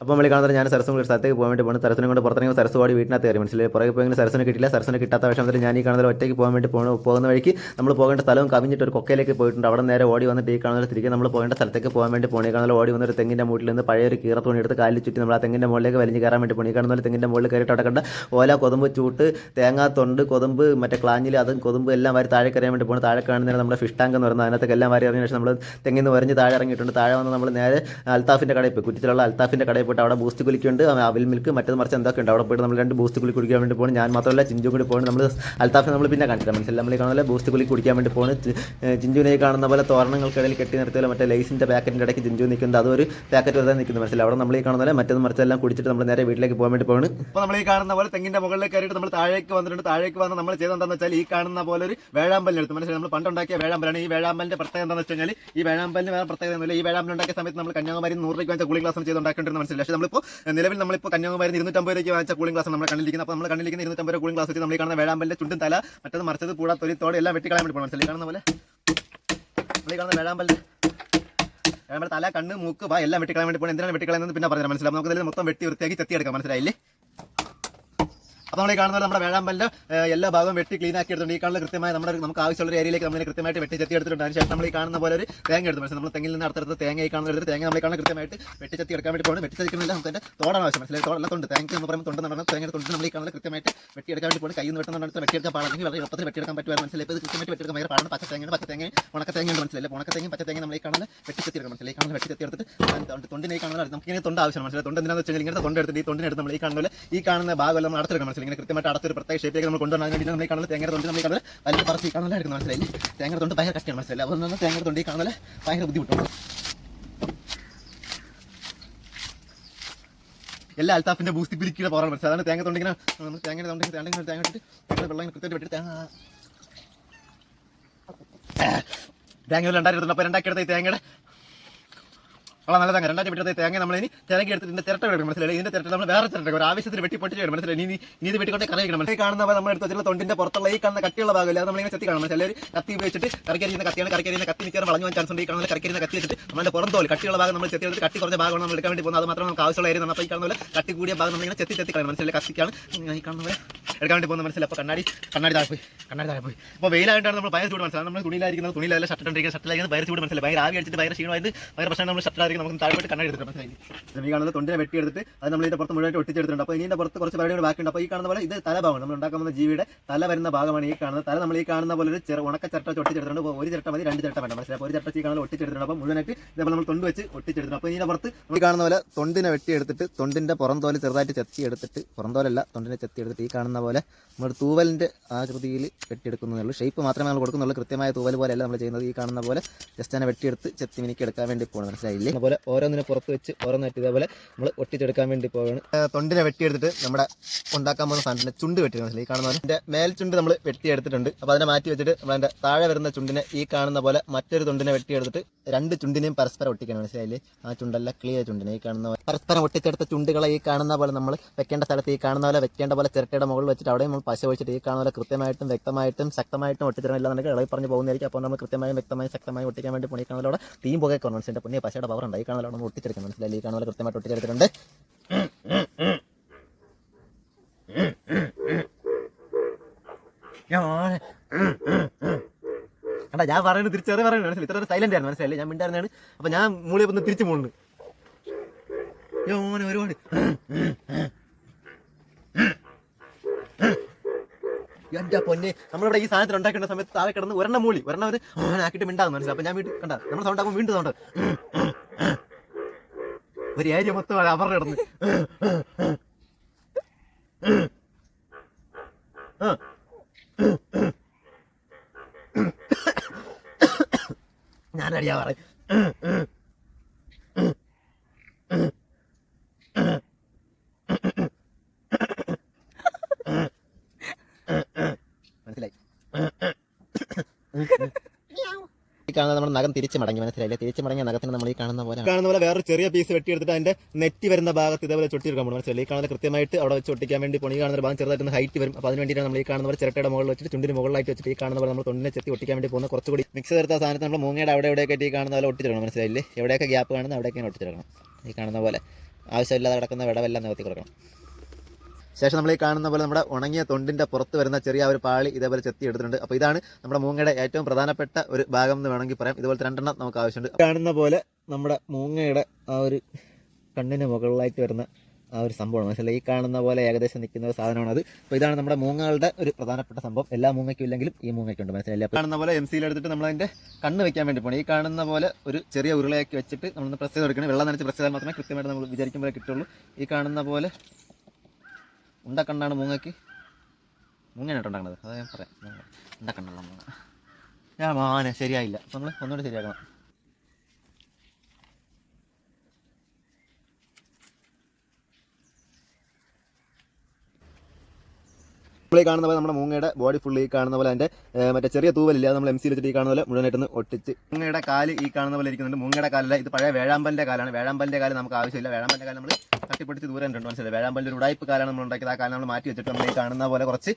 അപ്പോൾ നമ്മൾ കാണുന്നത് ഞാൻ സരസും ഒരു സ്ഥലത്തേക്ക് പോകാൻ വേണ്ടി പോകുന്നു. സരസിനെ കൊണ്ട് പുറത്തിറങ്ങി സരസ് ഓടി വീട്ടിനകത്ത് കയറി. മനസ്സിലായി? പുറകെ പോയെങ്കിൽ സരസിനെ കിട്ടില്ല സരസിനെ കിട്ടാത്ത വിഷമത്തിൽ ഞാൻ ഈ കാണുന്നത് ഒറ്റയ്ക്ക് പോകാൻ വേണ്ടി പോകുന്ന പോകുന്ന വഴിക്ക് നമ്മൾ പോകേണ്ട സ്ഥലവും കവിഞ്ഞിട്ട് ഒരു കൊക്കയിലേക്ക് പോയിട്ടുണ്ട്. അവിടെ നേരെ ഓടി വന്നിട്ട് ഈ കാണുന്നത് തിരികെ നമ്മൾ പോകേണ്ട സ്ഥലത്തേക്ക് പോകാൻ വേണ്ടി പോണി. കാണുന്ന ഓടി വന്നൊരു തെങ്ങിന്റെ മൂട്ടിൽ നിന്ന് പഴയ ഒരു കീറ തുണി എടുത്ത് കാലിൽ ചുറ്റി നമ്മൾ ആ തെങ്ങിന്റെ മുകളിലേക്ക് വലിഞ്ഞ് കയറാൻ വേണ്ടി പോണി. കാണുന്ന തെങ്ങിന്റെ മുകളിൽ കയറിയിട്ട് അവിടെ കണ്ട ഓല കൊതുമ്പ് ചൂട്ട് തേങ്ങാ തൊണ്ട് കൊതുമ്പ് മറ്റേ ക്ലാഞ്ഞിൽ അതും കൊതുമ്പ് എല്ലാം വാരി താഴെ കയറാൻ വേണ്ടി പോകുന്നത് താഴെ കാണുന്നതിന് നമ്മുടെ ഫിഷ് ടാങ്ക് എന്ന് പറയുന്നത് അതിനകത്തേക്ക് എല്ലാം വാരി ഇറങ്ങിയ ശേഷം നമ്മൾ തെങ്ങിൽ നിന്ന് വരഞ്ഞ് താഴെ ഇറങ്ങിയിട്ടുണ്ട്. താഴെ വന്ന് നമ്മൾ നേരെ അൽത്താഫിന്റെ കടയിൽ പോയി. കുറ്റിച്ചിലുള്ള അൽത്താഫിന്റെ കടയിൽ പോയിട്ട് അവിടെ ബൂസ്റ്റ് കുലിക്കുണ്ട്. അവിൽ മിൽക്ക് മറ്റേത് മറിച്ച് എന്തൊക്കെ ഉണ്ട്? അവിടെ പോയിട്ട് നമ്മൾ രണ്ട് ബൂസ്റ്റ് കുളി കുടിക്കാൻ വേണ്ടി പോകണം ഞാൻ മാത്രമല്ല ചിഞ്ചു കൂടി പോകണം നമ്മൾ അൽത്താഫിനെ നമ്മൾ പിന്നെ കാണിച്ചില്ല മനസ്സിലായി? നമ്മൾ കാണുന്ന ബൂസ്റ്റ് കുളി കുടിക്കാൻ വേണ്ടി പോകുന്നത് ചിഞ്ചുവിനെ കാണുന്ന പോലെ തോരണങ്ങൾക്കിടയിൽ കെട്ടി നിർത്തിയാലും മറ്റേ ലൈസിന്റെ പാക്കറ്റിന്റെ ഇടയ്ക്ക് ചിഞ്ചു നിൽക്കുന്നത് അതൊരു പാക്കറ്റ് വെറുതെ നിൽക്കുന്നത് മനസ്സിലായി? അവിടെ നമ്മൾ ഈ കാണുന്ന മറ്റേത് മറിച്ചെല്ലാം കുടിച്ചിട്ട് നമ്മൾ നേരെ വീട്ടിലേക്ക് പോകാൻ വേണ്ടി പോകണം ഇപ്പോൾ നമ്മൾ ഈ കാണുന്ന പോലെ തെങ്ങിന്റെ മുകളിലേക്ക് കയറിയിട്ട് നമ്മൾ താഴേക്ക് വന്നിട്ടുണ്ട്. താഴേക്ക് വന്ന് നമ്മൾ ചെയ്തെന്താണെന്ന് വെച്ചാൽ ഈ കാണുന്ന പോലെ ഒരു വേഴാമ്പലിന് എടുത്ത് മനസ്സിലായി? നമ്മൾ പണ്ടുണ്ടാക്കിയ വേഴാമ്പലാണ്. ഈ വേഴാമ്പലിന്റെ പ്രത്യേകത എന്താണെന്ന് വെച്ച് കഴിഞ്ഞാൽ ഈ വേഴാമ്പലിന് വേറെ പ്രത്യേകത ഈ വേഴാമ്പലുണ്ടാക്കിയ സമയത്ത് നമ്മൾ കന്യാകുമാരി നൂറ് രൂപയ്ക്ക് വെച്ച കൂളിംഗ് ക്ലാസ് ഉണ്ടാക്കേണ്ടത് മനസ്സിലായി പക്ഷേ നമ്മളിപ്പോൾ നിലവിൽ നമ്മളിപ്പോൾ കന്യാകുമാരി ഇരുന്നൂറ്റമ്പത് രൂപയ്ക്ക് വാങ്ങിച്ച കൂളിംഗ് ഗ്ലാസ് നമ്മൾ കണ്ണിലിരിക്കുന്നത് അപ്പോൾ നമ്മൾ കണ്ണിലിരിക്കുന്ന ഇരുന്നൂറ്റമ്പത് രൂപ കൂളിംഗ് ഗ്ലാസ് വെച്ച് നമ്മൾ കാണുന്ന വേഴാമ്പലിന്റെ ചുണ്ടും തല മറ്റത് മറിച്ചത് കൂടാ തൊലിത്തോടെ എല്ലാം വെട്ടിക്കളയാൻ വേണ്ടി പോകണം മനസ്സിലായി കാണുന്ന പോലെ. നമ്മൾ കാണുന്ന വേഴാമ്പലിന്റെ വേഴാമ്പൽ തല കണ്ണ് മൂക്ക് വാ എല്ലാം വെട്ടിക്കളയാൻ വേണ്ടി പോകണം എന്തിനാണ് വെട്ടിക്കളയുന്നത് പിന്നെ പറഞ്ഞാൽ മനസ്സിലാവും നമുക്ക് മൊത്തം വെട്ടി വൃത്തിയാക്കി ചെത്തിയെടുക്കാം. മനസ്സിലായില്ലേ? അപ്പോൾ നമ്മൾ ഈ കാണുന്നത് നമ്മുടെ വേഴാമ്പലിന്റെ എല്ലാ ഭാഗവും വെട്ടി ക്ലീൻ ആക്കി എടുത്തിട്ടുണ്ട്. ഈ കാണുന്ന കൃത്യമായി നമ്മുടെ നമുക്ക് ആവശ്യമുള്ള ഒരു ഏരിയയിലേക്ക് നമ്മൾ കൃത്യമായിട്ട് വെട്ടി ചെത്തി എടുത്തിട്ടുണ്ട്. അതിന് ശേഷം നമ്മൾ ഈ കാണുന്ന പോലെ ഒരു തേങ്ങ എടുത്തു. മനസ്സിലായി നമ്മൾ തെങ്ങിൽ നിന്ന് അടുത്തടുത്ത് തേങ്ങ ഈ കാണുന്ന എടുത്ത് തേങ്ങ നമ്മൾ കാണുന്ന കൃത്യമായിട്ട് വെട്ടി ചെത്തി എടുക്കാൻ വേണ്ടി പോകുന്നത് വെട്ടി ചെത്തിക്കുന്നില്ല നമുക്ക് അതിന്റെ തോടാണ് ആവശ്യം. മനസ്സിലായി? തോടല്ല തൊണ്ട്. തേങ്ങ എന്ന് പറയുമ്പോൾ തൊണ്ട് നടന്ന തേങ്ങ തൊണ്ട് നമ്മൾ ഈ കാണുന്ന കൃത്യമായിട്ട് വെട്ടി എടുക്കാൻ വേണ്ടി പോകുന്നത് കയ്യിൽ നിന്ന് വെട്ടുന്ന വെട്ടിയെടുക്കാൻ പാടാണെങ്കിൽ വളരെ എളുപ്പത്തിൽ വെട്ടിയെടുക്കാൻ പറ്റുവാൻ മനസ്സിലായി. ഇത് കൃത്യമായിട്ട് വെട്ടിയെടുക്കാൻ ഭയങ്കര പാടാണ്. പച്ച തേങ്ങ പച്ച തേങ്ങ ഉണക്ക തേങ്ങ മനസ്സിലായി. ഉണക്ക തേങ്ങ പച്ച തേങ്ങ നമ്മൾ ഈ കാണുന്ന വെട്ടി ചെത്തി എടുക്കണം മനസ്സിലായി. കാണുന്ന വെട്ടി ചെത്തി എടുത്തിട്ട് തൊണ്ടിനെ ഈ കാണുന്ന നമുക്ക് ഇങ്ങനെ തൊണ്ട് ആവശ്യമാണ്. മനസ്സിലായി? തൊണ്ട് എന്താണെന്ന് വെച്ചാൽ ഇങ്ങനത്തെ തൊണ്ട് എടുത്തിട്ട് ഈ തൊണ്ടിനെടുത്ത് നമ്മൾ ഈ കാണുന്ന ഈ കാണുന്ന ഭാഗം നമ്മൾ അടച്ചെടുക്കണം. മനസ്സിലായി. ഇങ്ങനെ കൃത്യമായിട്ട് അടത്തൊരു പ്രത്യേക ഷേപ്പിലേക്ക് നമ്മൾ കൊണ്ടുവരാൻ വേണ്ടി നമ്മൾ കാണുന്നത് തേങ്ങയുടെ തേങ്ങ തൊണ്ട് നമ്മൾ കാണുന്നത് കാണുന്ന വലിയ പറച്ച് ഈ എടുക്കുന്ന. മനസ്സിലായി? തേങ്ങയുടെ തൊണ്ട് ഭയങ്കര കഷ്ടമാണ് മനസ്സിലായി? അതുകൊണ്ട് തേങ്ങയുടെ തേങ്ങ തൊണ്ട് ഈ കാണുന്ന ഭയങ്കര ബുദ്ധിമുട്ടാണ് എല്ലാ അൽത്താഫിന്റെ ബൂസ്തി പിരിക്കുന്ന പോകാൻ മനസ്സിലായി. അതാണ് തേങ്ങ തൊണ്ടിങ്ങനെ നമ്മൾ തേങ്ങ തൊണ്ടി തേങ്ങ തേങ്ങ ഇട്ടിട്ട് ഇങ്ങനെ വെള്ളം കൃത്യമായിട്ട് വെട്ടി തേങ്ങ തേങ്ങ രണ്ടായിരത്തി അപ്പോൾ രണ്ടാക്കി ഈ തേങ്ങയുടെ വളരെ നല്ല തേങ്ങ രണ്ടായിരത്തി വെട്ടി തേങ്ങ നമ്മൾ ഇനി തിരക്കി എടുത്തിട്ട് ഇതിന്റെ ചിരട്ട എടുക്കണം മനസ്സിലായി? ഇതിന്റെ ചിരട്ട നമ്മൾ വേറെ ചിരട്ട ഒരു ആവശ്യത്തിന് വെട്ടി പൊട്ടിച്ച് മനസ്സിലായി? ഇനി ഇനി ഇത് വെട്ടിക്കൊണ്ട് കറി വെക്കണം മനസ്സിലായി? കാണുന്ന നമ്മൾ എടുത്ത് വെച്ചിട്ടുള്ള തൊണ്ടിന്റെ പുറത്തുള്ള ഈ കാണുന്ന കട്ടിയുള്ള ഭാഗമില്ല അത് നമ്മളിങ്ങനെ ചെത്തി കാണണം മനസ്സിലായി? കത്തി ഉപയോഗിച്ചിട്ട് കറിക്കരിയുന്ന കത്തിയാണ് കറിക്കരിയുന്ന കത്തി മിക്കവാറും വളഞ്ഞു പോകാൻ ചാൻസ് ഉണ്ട്. ഈ കാണുന്ന കറിക്കരിയുന്ന കത്തി വെച്ചിട്ട് നമ്മുടെ പുറം തോൽ കട്ടിയുള്ള ഭാഗം നമ്മൾ ചെത്തി എടുത്ത് കട്ടി കുറഞ്ഞ ഭാഗമാണ് നമ്മൾ എടുക്കാൻ വേണ്ടി പോകുന്നത്. അത് നമുക്ക് ആവശ്യമുള്ള ഏരിയ നമ്മൾ ഈ കാണുന്ന പോലെ കട്ടി കൂടിയ ഭാഗം നമ്മളിങ്ങനെ ചെത്തി ചെത്തി കളയണം മനസ്സിലായി? കത്തിക്കാണ്. ഈ കാണുന്ന പോലെ എടുക്കാൻ വേണ്ടി പോകുന്ന മനസ്സിലായി? അപ്പോൾ കണ്ണാടി കണ്ണാടി താഴെ പോയി കണ്ണാടി താഴെ പോയി. അപ്പോൾ വെയിലായിട്ടാണ് നമ്മൾ ഭയങ്കര ചൂട് മനസ്സിലായി? നമ്മൾ തുണിയിലായിരിക്കുന്നത് തുണിയിലല്ല ഷർട്ട് ഇട്ടിരിക്കുന്നത് ഷർട്ടിലായിരിക്കുന്നത് ഭയങ്കര ചൂട് മനസ്സിലായി? ഭയങ്കര ആവി അടിച്ചിട്ട് ഭയങ്കര ക്ഷീണമായിട്ട് ഭയങ്കര പ്രശ്നം നമ്മൾ ഷർട്ടിലായിരിക്കും നമുക്ക് താഴെ പോയിട്ട് കണ്ണാടി എടുത്തിട്ട് മനസ്സിലായി ഈ കാണുന്നത് തൊണ്ടിനെ വെട്ടി എടുത്തിട്ട് അത് നമ്മൾ ഇതിന്റെ പുറത്ത് മുഴുവനായിട്ട് ഒട്ടിച്ചെടുത്തിട്ടുണ്ട്. അപ്പോൾ ഇതിന്റെ പുറത്ത് കുറച്ച് പരിപാടികൾ ബാക്കിയുണ്ട്. അപ്പോൾ ഈ കാണുന്ന പോലെ ഇത് തലഭാഗമാണ്. നമ്മൾ ഉണ്ടാക്കുന്ന ജീവിയുടെ തല വരുന്ന ഭാഗമാണ് ഈ കാണുന്നത്. തല നമ്മൾ ഈ കാണുന്ന പോലെ ഒരു ചെറു ഉണക്ക ചിരട്ട ഒട്ടിച്ചെടുത്തിട്ടുണ്ട്. ഒരു ചിരട്ട മതി രണ്ട് ചിരട്ട വേണ്ട. മനസ്സിലായി? ഒരു ചിരട്ട ഈ കാണുന്നത് ഒട്ടിച്ചെടുത്തിട്ടുണ്ട്. അപ്പോൾ മുഴുവനായിട്ട് ഇതേപോലെ നമ്മൾ തൊണ്ട് വെച്ച് ഒട്ടിച്ചെടുത്തിട്ടുണ്ട്. അപ്പോൾ ഇതിന്റെ പുറത്ത് നമ്മൾ കാണുന്ന പോലെ തൊണ്ടിനെ വെട്ടിയെടുത്തിട്ട് തൊണ്ടിന്റെ പുറം തോൽ ചെറുതായിട്ട് ചെത്തി എടുത്തിട്ട് പുറം തോലല്ല തൊണ്ടിനെ ചെത്തി എടുത്തിട്ട് ഈ കാണുന്ന പോലെ നമ്മൾ തൂവലിന്റെ ആകൃതിയിൽ വെട്ടിയെടുക്കുന്നതേ ഷേപ്പ് മാത്രമേ നമ്മൾ കൊടുക്കുന്നുള്ളൂ. കൃത്യമായ തൂവൽ പോലെയല്ല നമ്മൾ ചെയ്യുന്നത്. ഈ കാണുന്ന പോലെ ജസ്റ്റ് തന്നെ വെട്ടിയെടുത്ത് ചെത്തി മിനിക്ക് എടുക്കാൻ വേണ്ടി പോകണം മനസ്സിലായില്ലേ? അതുപോലെ ഓരോന്നിനെ പുറത്ത് വെച്ച് ഓരോന്നായിട്ട് ഇതേപോലെ നമ്മൾ ഒട്ടിച്ചെടുക്കാൻ വേണ്ടി പോവുകയാണ്. തൊണ്ടിനെ വെട്ടിയെടുത്തിട്ട് നമ്മുടെ ഉണ്ടാക്കാൻ പോകുന്ന സാധനത്തിന് ചുണ്ട് വെട്ടി മനസ്സിലായി. ഈ കാണുന്ന പോലെ. ഇതിന്റെ മേൽ ചുണ്ട് നമ്മൾ വെട്ടിയെടുത്തിട്ടുണ്ട്. അപ്പോൾ അതിനെ മാറ്റി വെച്ചിട്ട് നമ്മൾ അതിന്റെ താഴെ വരുന്ന ചുണ്ടിനെ ഈ കാണുന്ന പോലെ മറ്റൊരു തൊണ്ടിനെ വെട്ടിയെടുത്തിട്ട് രണ്ട് ചുണ്ടിനെയും പരസ്പരം ഒട്ടിക്കണം മനസ്സിലായില്ലേ? ആ ചുണ്ടല്ല ക്ലിയർ ചുണ്ടിനെ ഈ കാണുന്ന പോലെ. പരസ്പരം ഒട്ടിച്ചെടുത്ത ചുണ്ടുകളെ ഈ കാണുന്ന പോലെ നമ്മൾ വെക്കേണ്ട സ്ഥലത്ത് ഈ കാണുന്ന പോലെ വെക്കേണ്ട പോലെ ചിരട്ടയുടെ മുകളിൽ വെച്ചിട്ട് അവിടെ നമ്മൾ പശ വെച്ചിട്ട് ഈ കാണുന്ന പോലെ കൃത്യമായിട്ടും വ്യക്തമായിട്ടും ശക്തമായിട്ടും ഒട്ടിച്ചിരണം എന്നൊക്കെ ഇളകി പറഞ്ഞു പോകുന്നതായിരിക്കും അപ്പോൾ നമ്മൾ കൃത്യമായും വ്യക്തമായും ശക്തമായും ഒട്ടിക്കാൻ വേണ്ടി പോലെ തീം പുകയൊക്കെ മനസ്സിന്റെ പുണ്യ പശയുടെ പവർ ഉണ്ട്. ഈ കാണുന്ന അവിടെ ഒട്ടിച്ചെടുക്കണം മനസ്സിലായി ഈ കാണുന്ന കൃത്യമായിട്ട് ഒട്ടിച്ചെടുത്തിട്ടുണ്ട് എടാ ഞാൻ പറയുന്നത് തിരിച്ചറി പറയുന്നത് മനസ്സിലായി. ഇത്ര സൈലന്റ് ആയിരുന്നു മനസ്സിലായില്ലേ? ഞാൻ മിണ്ടായിരുന്നാണ് അപ്പൊ ഞാൻ മൂളി ഒന്ന് തിരിച്ചു പോകുന്നുണ്ട് ഞാൻ ഒരുപാട്. എന്റെ പൊന്നെ നമ്മളിവിടെ ഈ സാധനത്തിൽ ഉണ്ടാക്കേണ്ട സമയത്ത് താഴെ കിടന്ന് ഒരെണ്ണം മൂളി. ഒരെണ്ണം ഒരു ആക്കിയിട്ട് മിണ്ടാകുന്നു മനസ്സിലായി. അപ്പൊ ഞാൻ വീട്ടിൽ കണ്ട നമ്മൾ സൗണ്ട് ആകുമ്പോൾ വീണ്ടും സൗണ്ട്. ഒരു ഏരിയ മൊത്തം അവരുടെ ഇടന്ന് ഞാനടിയാ പറയും മനസ്സിലായി ഈ കാണുന്ന നമ്മുടെ നഗം തിരിച്ച് മടങ്ങി മനസ്സിലായില്ലേ? തിരിച്ച് മടങ്ങിയ നഖത്തിന് നമ്മൾ ഈ കാണുന്ന പോലെ കാണുന്ന പോലെ വേറെ ചെറിയ പീസ് വെട്ടിയെടുത്തിട്ട് അതിന്റെ നെറ്റി വരുന്ന ഭാഗത്ത് ഇതേപോലെ ചൊട്ടിയെടുക്കാൻ പോകും മനസ്സിലായി ഈ കാണുന്ന കൃത്യമായിട്ട് അവിടെ വെച്ച് ഒട്ടിക്കാൻ വേണ്ടി പോണി കാണുന്ന ഭാഗം ചെറുതായിട്ട് ഹൈറ്റ് വരും. അപ്പോൾ അതിന് വേണ്ടിയിട്ട് നമ്മൾ ഈ കാണുന്ന പോലെ ചിരട്ടയുടെ മുകളിൽ വെച്ചിട്ട് ചുണ്ടിന് മുകളിലായിട്ട് വെച്ചിട്ട് ഈ കാണുന്ന പോലെ നമ്മൾ തൊണ്ടിനെ ചെത്തി ഒട്ടിക്കാൻ വേണ്ടി പോകുന്ന കുറച്ചുകൂടി മിക്സ് ചേർത്ത സാധനത്ത് നമ്മൾ മൂങ്ങയുടെ അവിടെ എവിടെയൊക്കെ ഈ കാണുന്ന പോലെ ഒട്ടിച്ചിടണം. മനസ്സിലായില്ലേ? എവിടെയൊക്കെ ഗ്യാപ്പ് കാണുന്ന അവിടെയൊക്കെ ഒട്ടിച്ചിടണം. ഈ കാണുന്ന പോലെ. ആവശ്യമില്ലാതെ കിടക്കുന്ന വിടവെല്ലാം നിവർത്തി കൊടുക്കണം. ശേഷം നമ്മൾ ഈ കാണുന്ന പോലെ നമ്മുടെ ഉണങ്ങിയ തൊണ്ടിന്റെ പുറത്ത് വരുന്ന ചെറിയ ഒരു പാളി ഇതേപോലെ ചെത്തി എടുത്തിട്ടുണ്ട്. അപ്പോൾ ഇതാണ് നമ്മുടെ മൂങ്ങയുടെ ഏറ്റവും പ്രധാനപ്പെട്ട ഒരു ഭാഗം എന്ന് വേണമെങ്കിൽ പറയാം. ഇതുപോലെ രണ്ടെണ്ണം നമുക്ക് ആവശ്യമുണ്ട്. കാണുന്ന പോലെ നമ്മുടെ മൂങ്ങയുടെ ആ ഒരു കണ്ണിന് മുകളിലായിട്ട് വരുന്ന ആ ഒരു സംഭവമാണ്. മനസ്സിലായി? ഈ കാണുന്ന പോലെ ഏകദേശം നിൽക്കുന്ന സാധനമാണ് അത്. അപ്പോൾ ഇതാണ് നമ്മുടെ മൂങ്ങകളുടെ ഒരു പ്രധാനപ്പെട്ട സംഭവം. എല്ലാ മൂങ്ങയ്ക്കും ഇല്ലെങ്കിലും ഈ മൂങ്ങയ്ക്കുണ്ട് മനസ്സിലായി കാണുന്ന പോലെ എം സിയിൽ എടുത്തിട്ട് നമ്മൾ അതിന്റെ കണ്ണ് വെക്കാൻ വേണ്ടി പോകണം ഈ കാണുന്ന പോലെ ഒരു ചെറിയ ഉരുളയാക്കി വെച്ചിട്ട് നമ്മളൊന്ന് പ്രസ് ചെയ്ത് കൊടുക്കണം വെള്ളം നനച്ച് പ്രസ് ചെയ്താൽ മാത്രമേ കൃത്യമായിട്ട് നമ്മൾ വിചാരിക്കുമ്പോൾ കിട്ടുള്ളൂ. ഈ കാണുന്ന പോലെ ഉണ്ടക്കണ്ണാണ് മൂങ്ങയ്ക്ക്? മൂങ്ങനായിട്ട് ഉണ്ടാക്കണത്. അത് ഞാൻ പറയാം. ഉണ്ടക്കണ്ണുള്ള മൂങ്ങ. ഞാൻ മാന ശരിയായില്ല. നമ്മൾ ഒന്നുകൂടി ശരിയാക്കണം. ഈ കാണുന്ന പോലെ നമ്മുടെ മൂങ്ങയുടെ ബോഡി ഫുള്ളി കാണുന്ന പോലെ അതിന്റെ മറ്റേ ചെറിയ തൂവലില്ല നമ്മൾ എം സി വെച്ചിട്ട് ഈ കാണുന്ന പോലെ മുഴുവനായിട്ടൊന്ന് ഒട്ടിച്ച് മൂങ്ങയുടെ കാൽ ഈ കാണുന്ന പോലെ ഇരിക്കുന്നുണ്ട്. മൂങ്ങയുടെ കാലല്ല ഇത് പഴയ വേഴാമ്പലിന്റെ കാലാണ്. വേഴാമ്പലിന്റെ കാലം നമുക്ക് ആവശ്യമില്ല. വേഴാമ്പലിന്റെ കാലം നമ്മൾ തട്ടിപ്പിടിച്ച് ദൂരം ഉണ്ട് മനസ്സിലായി? വേഴാമ്പലിന്റെ ഒരു ഉടായ്പ് കാലാണ് നമ്മൾ ഉണ്ടാക്കിയത്. ആ കാലം നമ്മൾ മാറ്റി വെച്ചിട്ട് നമ്മൾ ഈ കാണുന്ന പോലെ കുറച്ച്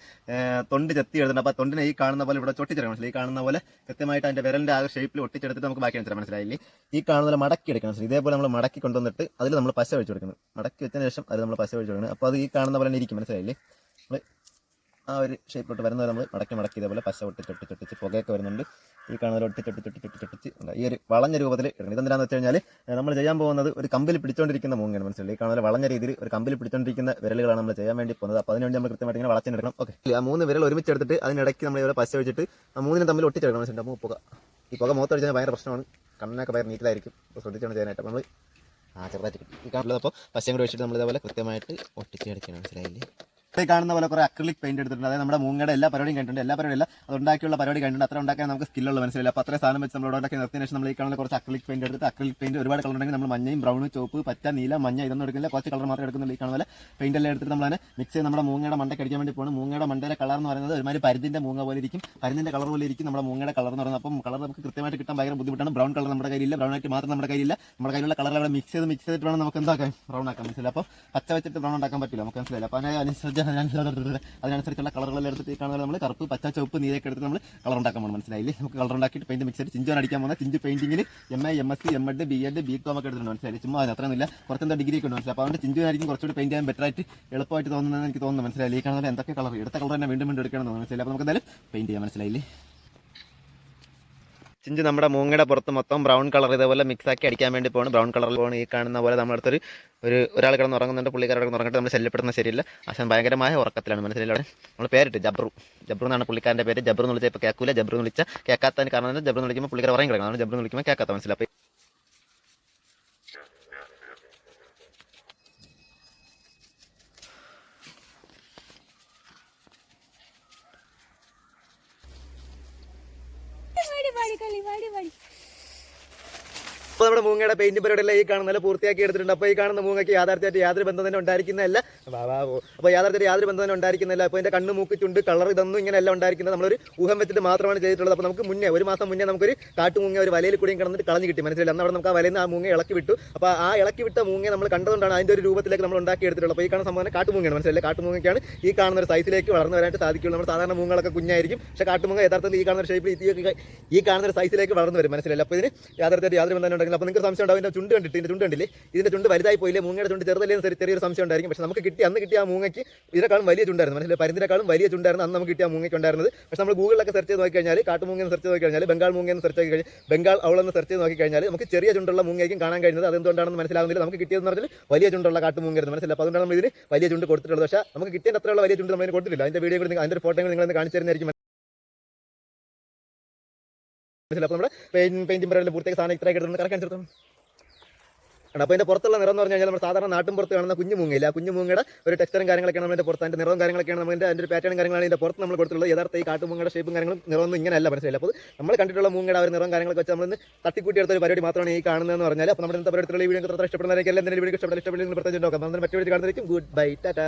തൊണ്ട് ചെത്തി എടുത്തിട്ടുണ്ട്. അപ്പോൾ തൊണ്ടിനെ ഈ കാണുന്ന പോലെ ഇവിടെ ചൊട്ടിച്ചെടുക്കണം മനസ്സിലായി? ഈ കാണുന്ന പോലെ കൃത്യമായിട്ട് അതിന്റെ വിരലിന്റെ ആ ഷേപ്പിൽ ഒട്ടിച്ചെടുത്തിട്ട് നമുക്ക് ബാക്കി വെച്ചാൽ മനസ്സിലായില്ലേ ഈ കാണുന്ന പോലെ മടക്കി എടുക്കണം മനസ്സിലായി? ഇതേപോലെ നമ്മൾ മടക്കി കൊണ്ടുവന്നിട്ട് അതിൽ നമ്മൾ പശ ഒഴിച്ചു കൊടുക്കുന്നത് മടക്കി വെച്ചതിന് ശേഷം അത് നമ്മൾ പശ ഒഴിച്ചു കൊടുക്കണം. അപ്പോൾ അത് ഈ കാണുന്ന പോലെ ഇരിക്കും മനസ്സിലായില്ലേ? നമ്മൾ ആ ഒരു ഷേപ്പിലോട്ട് വരുന്നത് നമ്മൾ മടക്കി മടക്കി ഇതേപോലെ പശ ഒട്ടിച്ചൊട്ടിച്ചൊട്ടിച്ച് പുകയൊക്കെ വരുന്നുണ്ട്. ഈ കാണുന്ന തൊട്ടി ഉണ്ട് ഈ ഒരു വളഞ്ഞ രൂപത്തിൽ ഇടണം. ഇതെന്തിനാന്ന് വെച്ച് കഴിഞ്ഞാൽ നമ്മൾ ചെയ്യാൻ പോകുന്നത് ഒരു കമ്പിൽ പിടിച്ചുകൊണ്ടിരിക്കുന്ന മൂങ്ങയാണ് മനസ്സിലായി? ഈ കാണുന്ന വളഞ്ഞ രീതിയിൽ ഒരു കമ്പിൽ പിടിച്ചുകൊണ്ടിരിക്കുന്ന വിരലുകളാണ് നമ്മൾ ചെയ്യാൻ വേണ്ടി പോകുന്നത്. അപ്പോൾ അതിനുവേണ്ടി നമ്മൾ കൃത്യമായിട്ട് ഇങ്ങനെ വളച്ചെടുക്കണം. ഓക്കെ. ആ മൂന്ന് വിരൽ ഒരുമിച്ച് എടുത്തിട്ട് അതിനിടയ്ക്ക് നമ്മൾ ഇവിടെ പശ വെച്ചിട്ട് ആ മൂന്നിനും തമ്മിൽ ഒട്ടിച്ചെടുക്കണം മനസ്സിലായി? പുക. ഈ പുക മുഖത്ത് അടിച്ചാൽ ഭയങ്കര പ്രശ്നമാണ്. കണ്ണൊക്കെ ഭയങ്കര നീറ്റിലായിരിക്കും. ശ്രദ്ധിച്ചാണ് ചെയ്യാനായിട്ട് നമ്മൾ ആ ചെറുതായിട്ട് ഈ കാണുന്നത് അപ്പോൾ പശയും വെച്ചിട്ട് നമ്മൾ ഇതേപോലെ കൃത്യമായിട്ട് ഒട്ടിച്ചെടുക്കണം മനസ്സിലായില്ലേ? ഈ കാണുന്ന പോലെ കുറെ അക്രിലിക് പെയിന്റ് എടുത്തിട്ടുണ്ട്. അതായത് നമ്മുടെ മൂങ്ങയുടെ എല്ലാ പരിപാടിയും കണ്ടിട്ടുണ്ട്. എല്ലാ പരിപാടിയും അത് ഉണ്ടാക്കിയുള്ള പരിപാടി കണ്ടിട്ടുണ്ട്. അത്ര ഉണ്ടാക്കാൻ നമുക്ക് സ്കില്ലുള്ള മനസ്സിലായില്ല? അപ്പോൾ അത്രയും സാധനം വെച്ച് നമ്മൾ ഉണ്ടാക്കി നിർത്തിയ ശേഷം നമ്മൾ ഈ കാണുന്ന കുറച്ച് അക്രിലിക് പെയിന്റ് എടുത്ത് അക്രിലിക് പെയിന്റ് ഒരുപാട് കളർ ഉണ്ടെങ്കിൽ നമ്മൾ മഞ്ഞയും ബ്രൗൺ ചുവപ്പ് പച്ച നീല മഞ്ഞ ഇതൊന്നും എടുക്കില്ല കുറച്ച് കളർ മാത്രം എടുക്കുന്നുള്ളൂ ഈ കാണുന്ന പെയിന്റ് എല്ലാം എടുത്തിട്ട് അതിനെ മിക്സ് ചെയ്ത് നമ്മുടെ മൂങ്ങയുടെ മണ്ടയ്ക്ക് അടിക്കാൻ വേണ്ടി പോകണം മൂങ്ങയുടെ മണ്ടയുടെ കളർ എന്ന് പറയുന്നത് ഒരുമാതിരി പരുതിന്റെ മൂങ്ങ പോലെ ഇരിക്കും. പരുതിന്റെ കളർ പോലെ ഇരിക്കും നമ്മുടെ മൂങ്ങയുടെ കളർ എന്ന് പറയുന്നത്. അപ്പം കളർ നമുക്ക് കൃത്യമായിട്ട് കിട്ടാൻ ഭയങ്കര ബുദ്ധിമുട്ടാണ്. ബ്രൗൺ കളർ നമ്മുടെ കയ്യിലില്ല. ബ്രൗൺ ആയിട്ട് മാത്രം നമ്മുടെ കയ്യിലില്ല. നമ്മുടെ കയ്യിലുള്ള കളർ അവിടെ മിക്സ് ചെയ്ത് മിക്സ് ചെയ്തിട്ട് വേണം നമുക്ക് എന്താക്കാൻ ബ്രൗൺ ആക്കാൻ മനസ്സിലായി അപ്പോൾ പച്ച വെച്ചിട്ട് ബ്രൗൺ ഉണ്ടാക്കാൻ പറ്റില്ല. നമുക്ക് മനസ്സിലായില്ല? അപ്പോൾ അതിനനുസരിച്ച് അതിനനുസരിച്ചുള്ള കളറുകൾ എടുത്തിട്ട് കാണുന്നത് നമ്മൾ കറുപ്പ് പച്ച ചുവപ്പ് നീരൊക്കെ എടുത്ത് നമ്മൾ കളർ ഉണ്ടാക്കാൻ പോകണം മനസ്സിലായില്ലേ? നമുക്ക് കളർ ഉണ്ടാക്കിയിട്ട് പെയിന്റ് മിക്സ് ചിഞ്ചോൻ അടിക്കാൻ പോകുന്ന ചിഞ്ച് പെയിന്റിങ്ങിൽ M A M S C M Ed B Ed B Com ഒക്കെ എടുത്തിട്ടുണ്ട് മനസ്സിലായി ചുമ്മാ അത്രയൊന്നുമില്ല എന്താ ഡിഗ്രി ഒക്കെ ഉണ്ട് മനസ്സിലായി. അപ്പോൾ അതുകൊണ്ട് ചിഞ്ചുനായിരിക്കും കുറച്ചുകൂടി പെയിന്റ് ചെയ്യാൻ ബെറ്റർ ആയിട്ട് എളുപ്പമായിട്ട് തോന്നുന്നത് എനിക്ക് തോന്നുന്നു മനസ്സിലായി കാണുന്നത് എന്തൊക്കെ കളർ എടുത്ത കളർ തന്നെ വീണ്ടും വീണ്ടും എടുക്കണം എന്ന് മനസ്സിലായി അപ്പോൾ നമുക്ക് എന്തായാലും പെയിന്റ് ചെയ്യാൻ മനസ്സിലായില്ലേ? ചിഞ്ച് നമ്മുടെ മൂങ്ങയുടെ പുറത്ത് മൊത്തം ബ്രൗൺ കളർ ഇതേപോലെ മിക്സ് ആക്കി അടിക്കാൻ വേണ്ടി പോകണം ബ്രൗൺ കളറിൽ പോകണം ഈ കാണുന്ന പോലെ നമ്മുടെ അടുത്തൊരു ഒരു ഒരാൾ കിടന്ന് ഉറങ്ങുന്നുണ്ട്. പുള്ളിക്കാരുടെ കിടന്ന് നമ്മൾ ശല്യപ്പെടുന്ന ശരിയില്ല. അച്ഛൻ ഭയങ്കരമായ ഉറക്കത്തിലാണ്. മനസ്സിലായി നമ്മൾ പേരിട്ട് ജബ്രു. ജബ്രു എന്നാണ് പുള്ളിക്കാരന്റെ പേര്. ജബ്രു എന്ന് വിളിച്ചാൽ ഇപ്പോൾ കേൾക്കൂല ജബ്രു എന്ന് വിളിച്ചാൽ കേൾക്കാത്തതിന് കാരണം ജബ്രു എന്ന് വിളിക്കുമ്പോൾ പുള്ളിക്കാർ ഉറങ്ങി കിടക്കണം ജബ്രു എന്ന് വിളിക്കുമ്പോൾ കേൾക്കാത്ത മനസ്സിലായി അപ്പോൾ വാടി വാടി കളി വാടി വാടി അപ്പോൾ നമ്മുടെ മൂങ്ങയുടെ പെയിന്റ് പരിപാടിയെല്ലാം ഈ കാണുന്ന പൂർത്തിയാക്കി എടുത്തിട്ടുണ്ട്. അപ്പോൾ ഈ കാണുന്ന മൂങ്ങയ്ക്ക് യാഥാർത്ഥ്യമായിട്ട് യാതൊരു ബന്ധം തന്നെ ഉണ്ടായിരിക്കുന്നതല്ല അപ്പോൾ യാഥാർത്ഥ്യമായിട്ട് യാതൊരു ബന്ധം തന്നെ ഉണ്ടായിരിക്കുന്നില്ല. അപ്പോൾ ഇതിന്റെ കണ്ണ് മൂക്ക് ചുണ്ട് കളർ ഇതൊന്നും ഇങ്ങനെയല്ല ഉണ്ടായിരിക്കുന്നത്. നമ്മളൊരു ഊഹം വെച്ചിട്ട് മാത്രമാണ് ചെയ്തിട്ടുള്ളത്. അപ്പോൾ നമുക്ക് മുന്നേ ഒരു മാസം മുന്നേ നമുക്കൊരു കാട്ടുമൂങ്ങ ഒരു വലയിൽ കൂടിയും കിടന്നിട്ട് കളഞ്ഞു കിട്ടി. മനസ്സിലായി അന്ന് അവിടെ നമുക്ക് ആ വലയിൽ നിന്ന് ആ മൂങ്ങ ഇളക്കി വിട്ടു. അപ്പോൾ ആ ഇളക്കി വിട്ട മൂങ്ങ നമ്മൾ കണ്ടതുകൊണ്ടാണ് അതിന്റെ ഒരു രൂപത്തിലേക്ക് നമ്മൾ ഉണ്ടാക്കി എടുത്തിട്ടുള്ളത്. അപ്പോൾ ഈ കാണുന്ന സംഭവം കാട്ടുമൂങ്ങയാണ്. മനസ്സിലായി കാട്ടുമൂങ്ങയ്ക്കാണ് ഈ കാണുന്ന ഒരു സൈസിലേക്ക് വളർന്നു വരാനായിട്ട് സാധിക്കുള്ളൂ നമ്മൾ സാധാരണ മൂങ്ങകളൊക്കെ കുഞ്ഞായിരിക്കും. പക്ഷേ കാട്ടുമൂങ്ങ യഥാർത്ഥത്തിൽ ഈ കാണുന്ന ഷേപ്പിൽ ഈ കാണുന്ന ഒരു സൈസിലേക്ക് വളർന്നു വരും മനസ്സിലായി അപ്പോൾ ഇതിന് യാഥാർത്ഥ്യമായിട്ട് യാതൊരു ബന്ധം ഉണ്ടെങ്കിൽ അപ്പോൾ നിങ്ങൾക്ക് സംശയം ഉണ്ടാവും ഇതിന്റെ ചുണ്ട് കണ്ടിട്ട് ഇതിന്റെ ചുണ്ട് കണ്ടില്ലേ? ഇതിന്റെ ചുണ്ട് വലുതായി പോയില്ലേ? മൂങ്ങയുടെ ചുണ്ട് ചെറുതല്ലേ എന്ന് ചെറിയൊരു സംശയം ഉണ്ടായിരിക്കും. പക്ഷേ നമുക്ക് കിട്ടി അന്ന് കിട്ടിയ ആ മൂങ്ങയ്ക്ക് ഇതിനേക്കാളും വലിയ ചുണ്ടായിരുന്നു. മനസ്സിലായി? പരിന്തിനേക്കാളും വലിയ ചുണ്ടായിരുന്നു. അന്ന് നമുക്ക് കിട്ടിയ മൂങ്ങയ്ക്ക് ഉണ്ടായിരുന്നത്. പക്ഷേ നമ്മൾ ഗൂഗിളിലൊക്കെ സെർച്ച് ചെയ്ത് നോക്കി കഴിഞ്ഞാൽ കാട്ടുമൂങ്ങ സെർച്ച് ചെയ്ത് നോക്കി കഴിഞ്ഞാൽ ബംഗാൾ മൂങ്ങ എന്ന് സെർച്ച് ചെയ്ത് കഴിഞ്ഞാൽ ബംഗാൾ അവളെന്ന് സെർച്ച് ചെയ്ത് നോക്കി കഴിഞ്ഞാൽ നമുക്ക് ചെറിയ ചുണ്ടുള്ള മൂങ്ങയ്ക്കും കാണാൻ കഴിയുന്നത്. അതെന്തുകൊണ്ടാണെന്ന് മനസ്സിലാകുന്നില്ല. നമുക്ക് കിട്ടിയതെന്ന് പറഞ്ഞാൽ വലിയ ചുണ്ടുള്ള കാട്ടുമൂങ്ങായിരുന്നു മനസ്സിലായി? അപ്പോൾ അതുകൊണ്ടാണ് നമ്മൾ ഇതിന് വലിയ ചുണ്ട് കൊടുത്തിട്ടുള്ളത്. പക്ഷേ നമുക്ക് കിട്ടിയ അത്രയുള്ള വലിയ ചുണ്ട് നമ്മൾ കൊടുത്തിട്ടില്ല. അതിന്റെ വീഡിയോ കൂടി അതിന്റെ ഫോട്ടോ നിങ്ങൾ കാണിച്ചു തരുന്നതായിരിക്കും. മനസ്സിലായി? അപ്പോൾ നമ്മുടെ പെയിൻ പെയിന്റിംഗ് പറയുന്നത് പൂർത്തിയാക്കി സാധനം ഇത്രയൊക്കെ എടുത്ത് കറക്കാൻ ചേർത്തു അപ്പോൾ അതിന്റെ പുറത്തുള്ള നിറം എന്ന് പറഞ്ഞു കഴിഞ്ഞാൽ നമ്മൾ സാധാരണ നാട്ടും പുറത്ത് കാണുന്ന കുഞ്ഞു മൂങ്ങയില്ല. കുഞ്ഞു മൂങ്ങയുടെ ഒരു ടെക്സ്ചറും കാര്യങ്ങളൊക്കെയാണ് നമ്മുടെ പുറത്ത്. അതിന്റെ നിറവും കാര്യങ്ങളൊക്കെയാണ് നമ്മുടെ അതിന്റെ ഒരു പാറ്റേണും കാര്യങ്ങളാണ് അതിന്റെ പുറത്ത് നമ്മൾ കൊടുത്തിട്ടുള്ളത്. യഥാർത്ഥ ഈ കാട്ടുമൂങ്ങയുടെ ഷേപ്പും കാര്യങ്ങളും നിറമൊന്നും ഇങ്ങനെയല്ല മനസ്സിലായില്ല? അപ്പോൾ നമ്മൾ കണ്ടിട്ടുള്ള മൂങ്ങയുടെ ആ ഒരു നിറവും കാര്യങ്ങളൊക്കെ വെച്ച് നമ്മൾ തട്ടിക്കൂട്ടി എടുത്ത ഒരു പരിപാടി മാത്രമാണ് ഈ കാണുന്നതെന്ന് പറഞ്ഞാൽ അപ്പോൾ നമ്മുടെ ഇന്നത്തെ പരിപാടിയുള്ള വീഡിയോ എത്ര ഇഷ്ടപ്പെടുന്നവരൊക്കെ എല്ലാം വീഡിയോ ഇഷ്ടപ്പെട്ട ഇഷ്ടപ്പെടുന്ന പ്രത്യേകിച്ച് നോക്കാം. നമ്മൾ മറ്റു വീഡിയോ കാണുന്നതായിരിക്കും. ഗുഡ് ബൈ ടാറ്റാ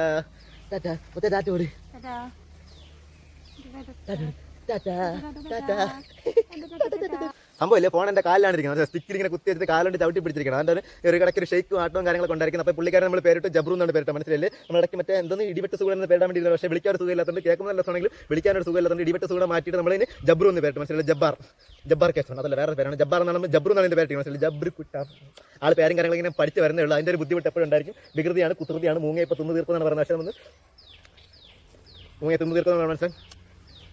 ടാറ്റാ ഒറ്റ ടാറ്റ ഓടി. ടാറ്റാ ടാറ്റാ ടാറ്റാ സംഭവം ഇല്ലേ ഫോൺ എന്റെ കാലിലാണ് ഇരിക്കുന്നത്. സ്റ്റിക്കിൽ ഇങ്ങനെ കുത്തി വെച്ചിട്ട് കാലുകൊണ്ട് ചവിട്ടി പിടിച്ചിരിക്കണം അതിന്റെ ഒരു ഇടയ്ക്ക് ഒരു ഷേക്കും ആട്ടവും കാര്യങ്ങളൊക്കെ ഉണ്ടായിരിക്കുന്നത്. അപ്പോൾ പുള്ളിക്കാരൻ നമ്മൾ പേരിട്ട് ജബ്രു എന്നാണ് പേരിട്ട് മനസ്സിലല്ലേ നമ്മൾ ഇടയ്ക്ക് മറ്റേ എന്തെന്ന് ഇടിവെട്ട് സുഖം എന്ന് പേരിടാൻ വേണ്ടി പക്ഷേ വിളിക്കാൻ ഒരു സുഖമില്ലാത്തതുകൊണ്ട് കേൾക്കുന്ന നല്ല സുഖമെങ്കിലും വിളിക്കാൻ ഒരു സുഖമില്ലാത്തതുകൊണ്ട് ഇടിവെട്ട് സുഖം മാറ്റിയിട്ട് നമ്മൾ ഇതിന് ജബ്രു എന്ന് പേരിട്ട്. മനസ്സിലായി ജബ്ബാർ. ജബ്ബാർ കേസ് അതല്ല വേറെ പേരാണ്. ജബ്ബാർ എന്നാണ് ജബ്രു എന്നാണ് എന്റെ പേരിട്ട് മനസ്സിലായി ജബ്രു കുട്ട. ആൾ പേരും കാര്യങ്ങളും ഇങ്ങനെ പഠിച്ച് വരുന്നേ ഉള്ളൂ. അതിന്റെ ഒരു ബുദ്ധിമുട്ട് എപ്പോഴും ഉണ്ടായിരിക്കും. വികൃതിയാണ് കുസൃതിയാണ്. മൂങ്ങ ഇപ്പോൾ തിന്ന് തീർക്കുന്നതാണ് പറയുന്നത്. പക്ഷേ നമ്മൾ മൂങ്ങയെ തിന്ന് തീർക്കുന്നതാണ് മനസ്സിലായി?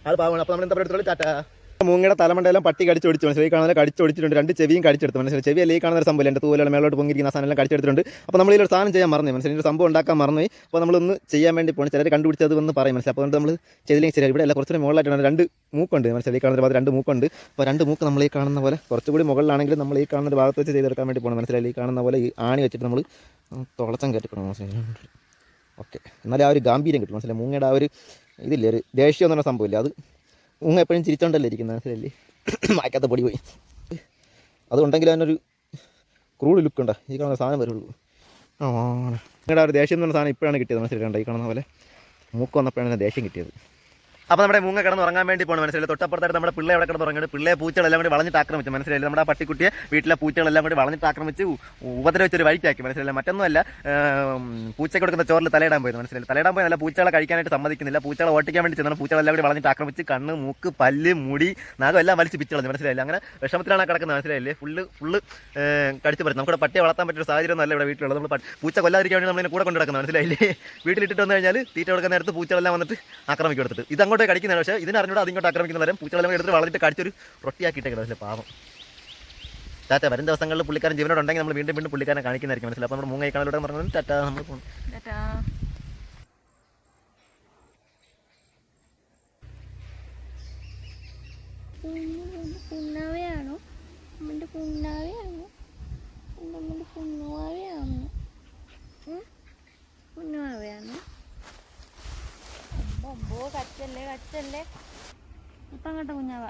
ആൾ പാവമാണ്. അപ്പോൾ നമ്മൾ എന്താ പറയുക ടാറ്റ. മൂങ്ങയുടെ തലമണ്ടയെല്ലാം പട്ടി കടിച്ചൊടിച്ചു മനസ്സിലായി. കാണുന്ന കടിച്ചൊടിച്ചിട്ടുണ്ട് രണ്ട് ചെവിയും കടിച്ചെടുത്തു മനസ്സിലായി. ചെവി അല്ലെങ്കിൽ കാണുന്ന ഒരു സംഭവം എന്റെ തൂലുള്ള മേളോട്ട് പൊങ്ങിയിരിക്കുന്ന സാധനം കടിച്ചെടുത്തിട്ടുണ്ട്. അപ്പോൾ നമ്മൾ ഒരു സാധനം ചെയ്യാൻ മറന്നു. മനസ്സിലായി? ഒരു സംഭവം ഉണ്ടാക്കാൻ മറന്നു അപ്പോൾ നമ്മളൊന്ന് ചെയ്യാൻ വേണ്ടി പോകണം ചിലർ കണ്ടുപിടിച്ചത് വന്ന് പറയും. മനസ്സിലായി? അപ്പോൾ നമ്മൾ ചെയ്തില്ലെങ്കിൽ ശരി ഇവിടെ അല്ല കുറച്ചുകൂടി മുകളിലായിട്ടാണ് രണ്ട് മൂക്കുണ്ട്. മനസ്സിലായി? കാണുന്ന ഭാഗത്ത് രണ്ട് മൂക്കുണ്ട്. അപ്പോൾ രണ്ട് മൂക്ക് നമ്മൾ ഈ കാണുന്ന പോലെ കുറച്ചുകൂടി മുകളിലാണെങ്കിലും നമ്മൾ ഈ കാണുന്ന ഭാഗത്ത് വെച്ച് ചെയ്തെടുക്കാൻ വേണ്ടി പോകണം മനസ്സിലായി? ഈ കാണുന്ന പോലെ ഈ ആണി വെച്ചിട്ട് നമ്മൾ തുളച്ചം കയറ്റിക്കണം. മനസ്സിലായി? ഓക്കെ. എന്നാലും ആ ഒരു ഗാംഭീര്യം കിട്ടും മനസ്സിലായി? മൂങ്ങയുടെ ആ ഒരു ഇതില്ലേ? ഒരു ദേഷ്യം എന്ന് പറഞ്ഞ സംഭവമില്ല അത് മൂങ്ങ എപ്പോഴും ചിരിച്ചോണ്ടല്ലേ ഇരിക്കുന്നത് മനസ്സിലല്ലേ മായ്ക്കാത്ത പൊടി പോയി. അതുണ്ടെങ്കിൽ അതിനൊരു ക്രൂഡ് ലുക്ക് ഉണ്ട്? ഈ കാണുന്ന സാധനം വരുള്ളൂ. ആ നിങ്ങളുടെ ഒരു ദേഷ്യം എന്ന് പറഞ്ഞ സാധനം ഇപ്പോഴാണ് കിട്ടിയത് മനസ്സിലായിട്ടുണ്ടോ ഈ കാണുന്ന പോലെ? മൂക്ക് വന്നപ്പോഴാണ് ദേഷ്യം കിട്ടിയത്. അപ്പോൾ നമ്മുടെ മൂങ്ങ കിടന്ന് ഉറങ്ങാൻ വേണ്ടി പോകണം മനസ്സിലായി തൊട്ടപ്പുറത്തായിട്ട് നമ്മുടെ പിള്ളേ അവിടെ കിടന്ന് ഉറങ്ങുന്നത് പിള്ളേ പൂച്ചകളെല്ലാം കൂടി വളഞ്ഞിട്ട് ആക്രമിച്ചു. മനസ്സിലായില്ല? നമ്മുടെ പട്ടിക്കുട്ടിയെ വീട്ടിലെ പൂച്ചകളെല്ലാം കൂടി വളഞ്ഞിട്ട് ആക്രമിച്ച് ഉപദ്രവിച്ചൊരു വഴിക്കാക്കി. മനസ്സിലായില്ല? മറ്റൊന്നുമല്ല പൂച്ചയ്ക്ക് കൊടുക്കുന്ന ചോറിൽ തലയിടാൻ പോയത്. മനസ്സിലായി തലയിടാൻ പോയി നല്ല പൂച്ചകളെ കഴിക്കാനായിട്ട് സമ്മതിക്കുന്നില്ല. പൂച്ചകളെ ഓട്ടിക്കാൻ വേണ്ടി ചെന്നാണ് പൂച്ചകളെല്ലാം കൂടി വളഞ്ഞിട്ട് ആക്രമിച്ച് കണ്ണ് മൂക്ക് പല്ല് മുടി നാഗം എല്ലാം വലിച്ച് പിച്ച് കളഞ്ഞു മനസ്സിലായില്ല? അങ്ങനെ വിഷമത്തിലാണ് കിടക്കുന്നത്. മനസ്സിലായില്ലേ? ഫുള്ള് ഫുള്ള് കടിച്ചു പറ്റും നമുക്ക് പട്ടിയെ വളർത്താൻ പറ്റിയ സാഹചര്യം ഒന്നല്ല ഇവിടെ വീട്ടിലുള്ളത്. നമ്മൾ പൂച്ച കൊല്ലാതിരിക്കാൻ വേണ്ടി നമ്മളിങ്ങനെ കൂടെ കൊണ്ടു നടക്കുന്നത് മനസ്സിലായില്ലേ? വീട്ടിലിട്ടിട്ട് വന്നു കഴിഞ്ഞാൽ തീറ്റ കൊടുക്കുന്ന നേരത്ത് പൂച്ചകളെല്ലാം വന്നിട്ട് ആക്രമിക്കും എടുത്തിട്ട് ഇത് അങ്ങോട്ട് കടിക്കുന്നതാണ് പക്ഷേ ഇതിന് അതിങ്ങോട്ട് ആക്രമിക്കുന്ന വരും പൂച്ചകളെല്ലാം എടുത്തിട്ട് വളർത്തിട്ട് കടിച്ചൊരു റൊട്ടിയാക്കിയിട്ടേക്കുന്നത് പക്ഷേ പാവം ടാറ്റ വരും ദിവസങ്ങളിൽ പുള്ളിക്കാരൻ ജീവനോട് ഉണ്ടെങ്കിൽ നമ്മൾ വീണ്ടും വീണ്ടും പുള്ളിക്കാരനെ കാണിക്കുന്നതായിരിക്കും മനസ്സിലായി അപ്പോൾ നമ്മൾ മൂങ്ങ കാണലോടെ പറഞ്ഞത് ടാറ്റ നമ്മൾ പോകും ണോ പുണ്ണാവയാണോ അമ്മന്റെ പുണ്ണാവയാണോ എന്റെ അമ്മന്റെ കച്ചല്ലേ ഇപ്പം അങ്ങോട്ട് കുഞ്ഞാവ.